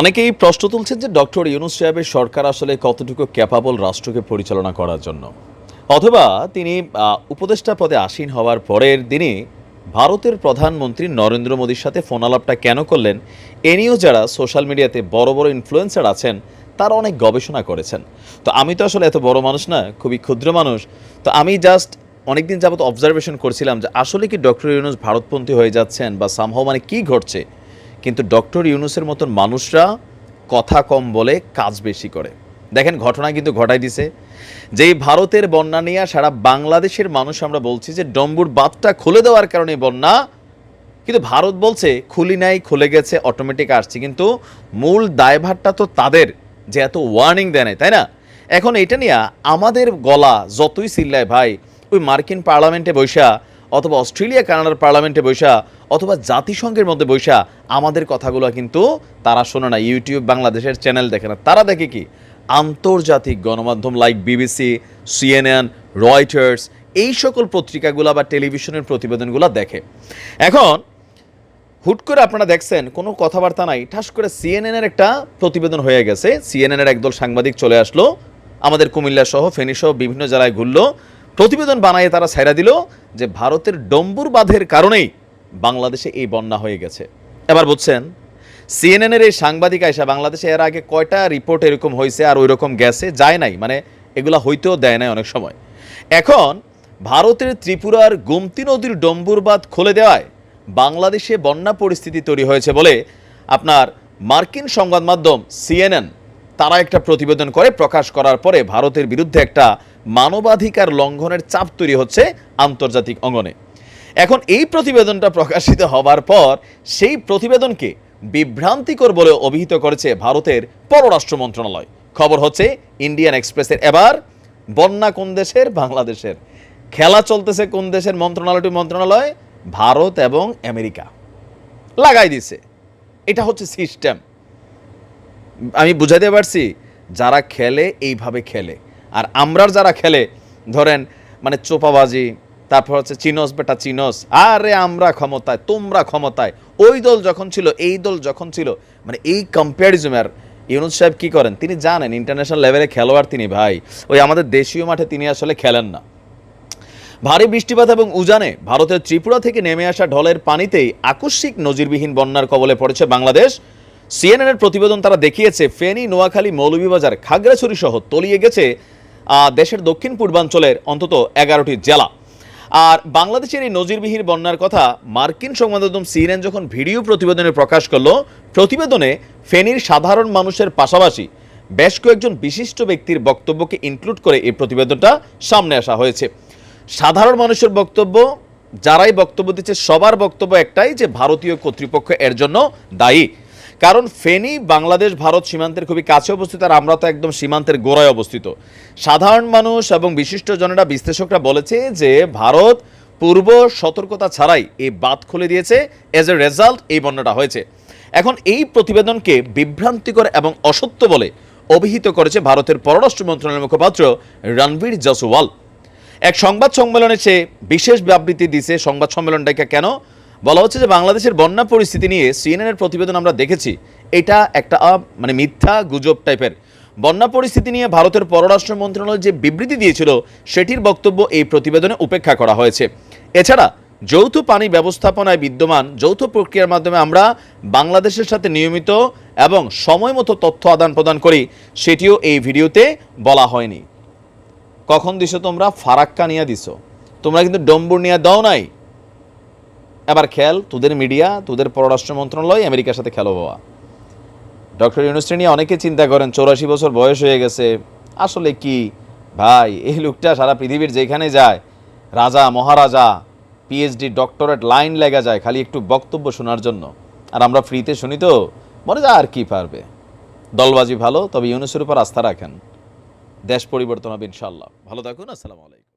অনেকেই প্রশ্ন তুলছেন যে ডক্টর ইউনুস সাহেবের সরকার আসলে কতটুকু ক্যাপাবল রাষ্ট্রকে পরিচালনা করার জন্য। অথবা তিনি উপদেষ্টা পদে আসীন হওয়ার পরের দিনই ভারতের প্রধানমন্ত্রী নরেন্দ্র মোদীর সাথে ফোন আলাপটা কেন করলেন, এ নিয়েও যারা সোশ্যাল মিডিয়াতে বড় বড় ইনফ্লুয়েন্সার আছেন, তারা অনেক গবেষণা করেছেন। তো আমি তো আসলে এত বড় মানুষ না, খুবই ক্ষুদ্র মানুষ। তো আমি জাস্ট অনেকদিন যাবত অবজারভেশন করছিলাম যে আসলে কি ডক্টর ইউনুস ভারতপন্থী হয়ে যাচ্ছেন বা সামহাও মানে কি ঘটছে? কিন্তু ডক্টর ইউনুসের মতন মানুষরা কথা কম বলে কাজ বেশি করে। দেখেন, ঘটনা কিন্তু ঘটাই দিছে। যেই ভারতের বন্যা নিয়ে সারা বাংলাদেশের মানুষ আমরা বলছি যে, ডম্বুর বাঁধটা খুলে দেওয়ার কারণে বন্যা, কিন্তু ভারত বলছে, খুলি নাই, খুলে গেছে অটোমেটিক আসছে। কিন্তু মূল দায়ভারটা তো তাদের, যে এত ওয়ার্নিং দেয় নাই, তাই না? এখন এটা নিয়ে আমাদের গলা যতই চিল্লায়, ভাই, ওই মার্কিন পার্লামেন্টে বৈশা অথবা অস্ট্রেলিয়া, কানাডার পার্লামেন্টে বৈশা, অথবা জাতিসংঘের মধ্যে বৈশা, আমাদের কথাগুলো কিন্তু তারা শোনে না। ইউটিউব বাংলাদেশের চ্যানেল দেখে না। তারা দেখে কি? আন্তর্জাতিক গণমাধ্যম লাইক বিবিসি সিএনএন রয়টার্স এই সকল পত্রিকাগুলো বা টেলিভিশনের প্রতিবেদনগুলো দেখে। এখন, হুট করে আপনারা দেখছেন, কোনো কথাবার্তা নাই। ঠাস করে সিএনএন এর একটা প্রতিবেদন হয়ে গেছে। সিএনএন এর একদল সাংবাদিক চলে আসলো। আমাদের কুমিল্লা সহ, ফেনী সহ, বিভিন্ন জেলায় ঘুরলো। প্রতিবেদন বানায় তারা ছাইরা দিল যে ভারতের ডম্বুর বাঁধের কারণেই বাংলাদেশে এই বন্যা হয়ে গেছে। এবার বুঝছেন, সিএনএনের এই সাংবাদিক আয়সা বাংলাদেশে এর আগে কয়টা রিপোর্ট এরকম হয়েছে আর ওই রকম গেছে, যায় নাই মানে এগুলা হইতেও দেয় নাই অনেক সময়। এখন ভারতের ত্রিপুরার গোমতী নদীর ডম্বুর বাঁধ খুলে দেওয়ায় বাংলাদেশে বন্যা পরিস্থিতি তৈরি হয়েছে বলে আপনার মার্কিন সংবাদ মাধ্যম সিএনএন তারা একটা প্রতিবেদন করে প্রকাশ করার পরে ভারতের বিরুদ্ধে একটা মানবাধিকার লঙ্ঘনের চাপ তৈরি হচ্ছে আন্তর্জাতিক অঙ্গনে। এখন এই প্রতিবেদনটা প্রকাশিত হবার পর সেই প্রতিবেদনকে বিভ্রান্তিকর বলে অভিহিত করেছে ভারতের পররাষ্ট্র মন্ত্রণালয়। খবর হচ্ছে, ইন্ডিয়ান এক্সপ্রেসের এবার বন্যা কোন দেশের? বাংলাদেশের। খেলা চলতেছে কোন দেশের মন্ত্রণালয়টি মন্ত্রণালয়? ভারত এবং আমেরিকা। লাগাই দিছে। এটা হচ্ছে সিস্টেম। আমি বুঝাতে পারছি, যারা খেলে, এইভাবে খেলে। আর আমরার যারা খেলে, ধরেন মানে চোপাবাজি, তারপর হচ্ছে চিনস বেটা চিনস, আরে আমরা ক্ষমতায়, তোমরা ক্ষমতায়। ওই দল যখন ছিল, এই দল যখন ছিল মানে এই কম্প্যারিজম আর ইউনুস সাহেব কী করেন? তিনি জানেন ইন্টারন্যাশনাল লেভেলে খেলোয়াড় তিনি ভাই। ওই আমাদের দেশীয় মাঠে তিনি আসলে খেলেন না। ভারী বৃষ্টিপাত এবং উজানে ভারতের ত্রিপুরা থেকে নেমে আসা ঢলের পানিতেই আকস্মিক নজিরবিহীন বন্যার কবলে পড়েছে বাংলাদেশ। সিএনএনের প্রতিবেদন তারা দেখিয়েছে, ফেনী, নোয়াখালী, মৌলভীবাজার, খাগড়াছড়ি সহ তলিয়ে গেছে দেশের দক্ষিণ পূর্বাঞ্চলের অন্তত এগারোটি জেলা। আর বাংলাদেশের এই নজিরবিহীন বন্যার কথা মার্কিন সংবাদ মাধ্যম সিএনএন যখন ভিডিও প্রতিবেদনে প্রকাশ করল, প্রতিবেদনে ফেনীর সাধারণ মানুষের পাশাপাশি বেশ কয়েকজন বিশিষ্ট ব্যক্তির বক্তব্যকে ইনক্লুড করে এই প্রতিবেদনটা সামনে আসা হয়েছে। সাধারণ মানুষের বক্তব্য, যারাই বক্তব্য দিচ্ছে, সবার বক্তব্য একটাই যে ভারতীয় কর্তৃপক্ষ এর জন্য দায়ী। কারণ ফেনী, বাংলাদেশ, ভারত সীমান্তের খুবই কাছে অবস্থিত আর আমরা তো একদম সীমান্তের গোড়ায় অবস্থিত। সাধারণ মানুষ এবং বিশিষ্টজনেরা বিশ্লেষকরা বলেছে যে ভারত পূর্ব সতর্কতা ছাড়াই এই বাঁধ খুলে দিয়েছে। এজ এ রেজাল্ট এই বন্যাটা হয়েছে। এখন এই প্রতিবেদনকে বিভ্রান্তিকর এবং অসত্য বলে অভিহিত করেছে ভারতের পররাষ্ট্র মন্ত্রণালয়ের মুখপাত্র রণবীর জসওয়াল এক সংবাদ সম্মেলনে সে বিশেষ বিবৃতি দিছে সংবাদ সম্মেলনটাকে কেন? বলা হচ্ছে যে বাংলাদেশের বন্যা পরিস্থিতি নিয়ে সিএনএন এর প্রতিবেদন আমরা দেখেছি। এটা একটা মানে মিথ্যা গুজব টাইপের। বন্যা পরিস্থিতি নিয়ে ভারতের পররাষ্ট্র মন্ত্রণালয় যে বিবৃতি দিয়েছিল, সেটির বক্তব্য এই প্রতিবেদনে উপেক্ষা করা হয়েছে। এছাড়া, যৌথ পানি ব্যবস্থাপনায় বিদ্যমান যৌথ প্রক্রিয়ার মাধ্যমে আমরা বাংলাদেশের সাথে নিয়মিত এবং সময় মতো তথ্য আদান প্রদান করি, সেটিও এই ভিডিওতে বলা হয়নি। কখন দিছো তোমরা? ফারাক্কা নিয়ে দিছো। তোমরা কিন্তু ডম্বুর নিয়ে দাও নাই। এবার খেল, তোদের মিডিয়া, তোদের পররাষ্ট্র মন্ত্রণালয়, আমেরিকার সাথে খেলো বাবা। ডক্টর ইউনুসটি নিয়ে অনেকে চিন্তা করেন, চৌরাশি বছর বয়স হয়ে গেছে, আসলে কি? ভাই, এই লোকটা সারা পৃথিবীর যেখানে যায়, রাজা, মহারাজা পিএইচডি ডক্টরেট লাইন লেগা যায়, খালি একটু বক্তব্য শোনার জন্য। আর আমরা ফ্রিতে শুনি তো, মনে যায় আর কি পারবে। দলবাজি ভালো, তবে ইউনুসের উপর আস্থা রাখেন। দেশ পরিবর্তন হবে ইনশাল্লাহ ভালো থাকুন, আসসালামু আলাইকুম।